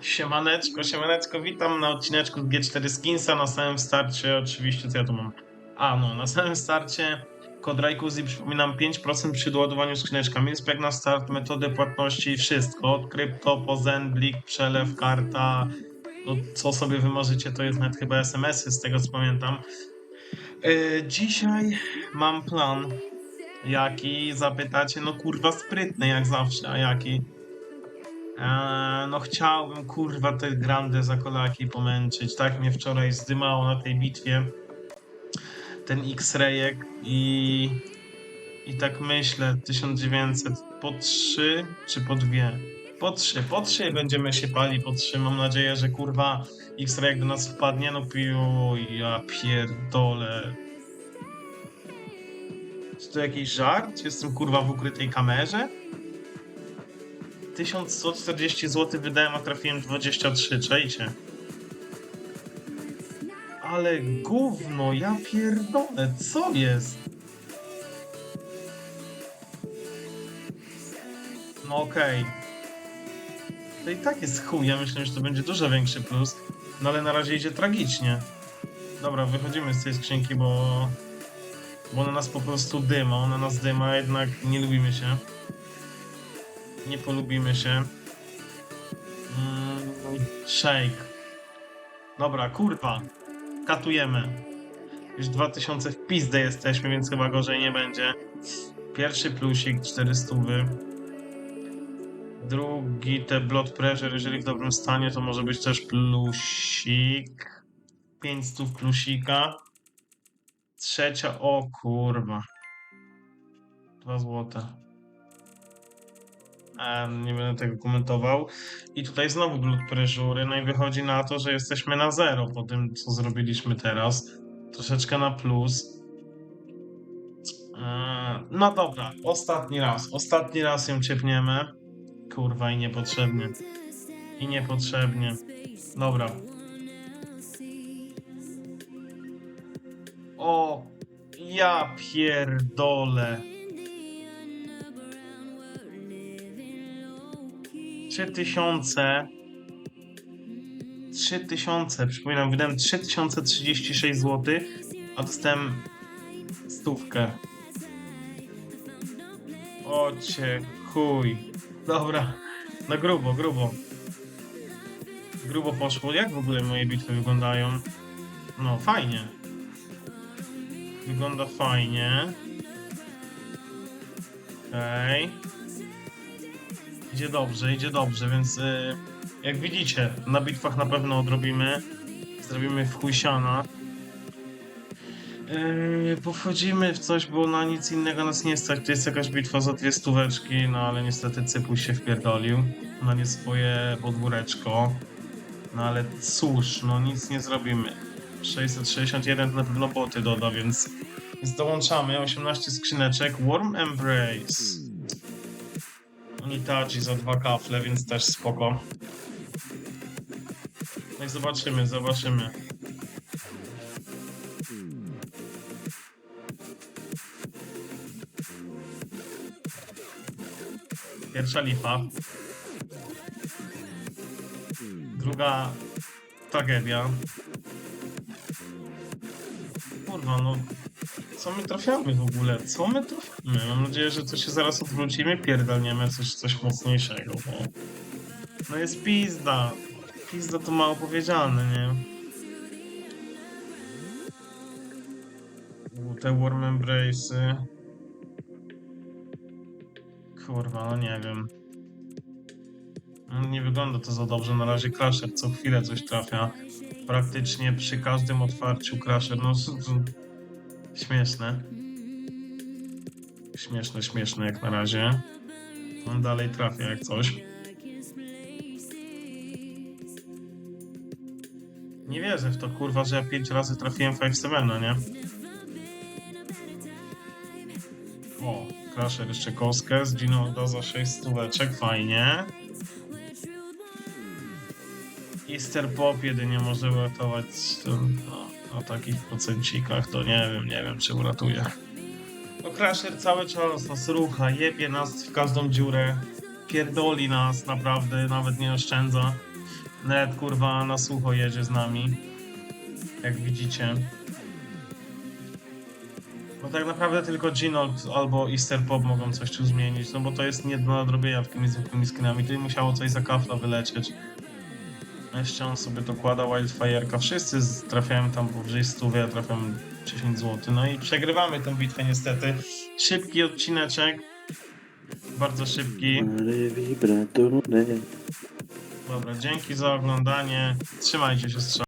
Siemaneczko, siemaneczko, witam na odcineczku z G4 Skinsa. Na samym starcie, oczywiście, co ja tu mam? A, no, na samym starcie kod Rajkuzi, przypominam, 5% przy doładowaniu skrzyneczka. Spek na start, metody płatności, wszystko. Od krypto, po Zen, Blik, przelew, karta. No, co sobie wymarzycie, to jest nawet chyba SMS-y, z tego co pamiętam. Yy, dzisiaj mam plan. Jaki? Zapytacie, no kurwa sprytny jak zawsze, a jaki? Eee, no chciałbym kurwa te grandy za kolaki pomęczyć. Tak mnie wczoraj zdymało na tej bitwie. Ten X-rayek i... I tak myślę, 1900 po 3 czy po 2? Po 3, po 3 będziemy się pali, po 3. Mam nadzieję, że kurwa X-rayek do nas wpadnie. No piu, ja pierdolę. Czy to jakiś żart? Jestem kurwa w ukrytej kamerze? 1140 zł wydałem, a trafiłem 23, czajcie. Ale gówno, ja pierdolę, co jest? No okej. To i tak jest chuj, ja myślę, że to będzie dużo większy plus. No ale na razie idzie tragicznie. Dobra, wychodzimy z tej skrzynki, bo... Bo ona nas po prostu dyma, ona nas dyma, jednak nie lubimy się nie polubimy się. Mm, shake. Dobra, kurwa. Katujemy. Już 2000 w pizdę jesteśmy, więc chyba gorzej nie będzie. Pierwszy plusik, 400. Drugi, te blood pressure, jeżeli w dobrym stanie, to może być też plusik. 500 plusika. Trzecia, o kurwa. 2 złote. Nie będę tego komentował. I tutaj znowu blood pressure, no i wychodzi na to, że jesteśmy na zero po tym, co zrobiliśmy teraz. Troszeczkę na plus. Eee, No dobra, ostatni raz. Ostatni raz ją ciepniemy. Kurwa, i niepotrzebnie. I niepotrzebnie. Dobra. O, ja pierdolę. 3000 3000, przypominam, wydałem 3036 zł, a dostałem stówkę. Ocie, chuj. Dobra, na grubo, grubo. Grubo poszło. Jak w ogóle moje bitwy wyglądają? No, fajnie. Wygląda fajnie. Okej. Okay. Idzie dobrze, idzie dobrze, więc y, jak widzicie, na bitwach na pewno odrobimy. Zrobimy w chujsiana. Yy, powchodzimy w coś, bo na nic innego nas nie stać. To jest jakaś bitwa za dwie stóweczki, no ale niestety Cypuś się wpierdolił na nie swoje podwóreczko. No ale cóż, no nic nie zrobimy. 661 to na pewno boty doda, więc, więc dołączamy. 18 skrzyneczek. Warm Embrace. Unitachi za dwa kafle, więc też spoko. No i zobaczymy, zobaczymy. Pierwsza lipa. Druga tragedia. Kurwa, no co my trafiamy w ogóle? Co my trafiamy? Mam nadzieję, że coś się zaraz odwrócimy, pierdolniemy coś, coś mocniejszego, bo... No jest pizda. Pizda to mało powiedziane, nie? Te Warm Embrace'y... Kurwa, no nie wiem. No, Nie wygląda to za dobrze. Na razie Crusher co chwilę coś trafia. Praktycznie przy każdym otwarciu Crusher, no... Śmieszne. Śmieszne, śmieszne jak na razie. On dalej trafia jak coś. Nie wierzę w to, kurwa, że ja pięć razy trafiłem 5-7, nie? O, Crusher jeszcze kostkę z Ginolda za 6 stóweczek, fajnie. Easter Pop jedynie może uratować no, na takich procencikach, to nie wiem, nie wiem czy uratuje. No Crusher cały czas nas rucha, jebie nas w każdą dziurę, pierdoli nas naprawdę, nawet nie oszczędza. Net kurwa na sucho jedzie z nami. Jak widzicie. Bo tak naprawdę tylko Ginold albo Easter Pop mogą coś tu zmienić, no bo to jest nie do nadrobienia takimi zwykłymi skinami. Tutaj musiało coś za kafla wylecieć. Jeszcze on sobie dokłada Wildfire'ka. Wszyscy trafiają tam powyżej 100, ja trafiam 10 zł. No i przegrywamy tę bitwę niestety. Szybki odcineczek. Bardzo szybki. Dobra, dzięki za oglądanie. Trzymajcie się, strzał.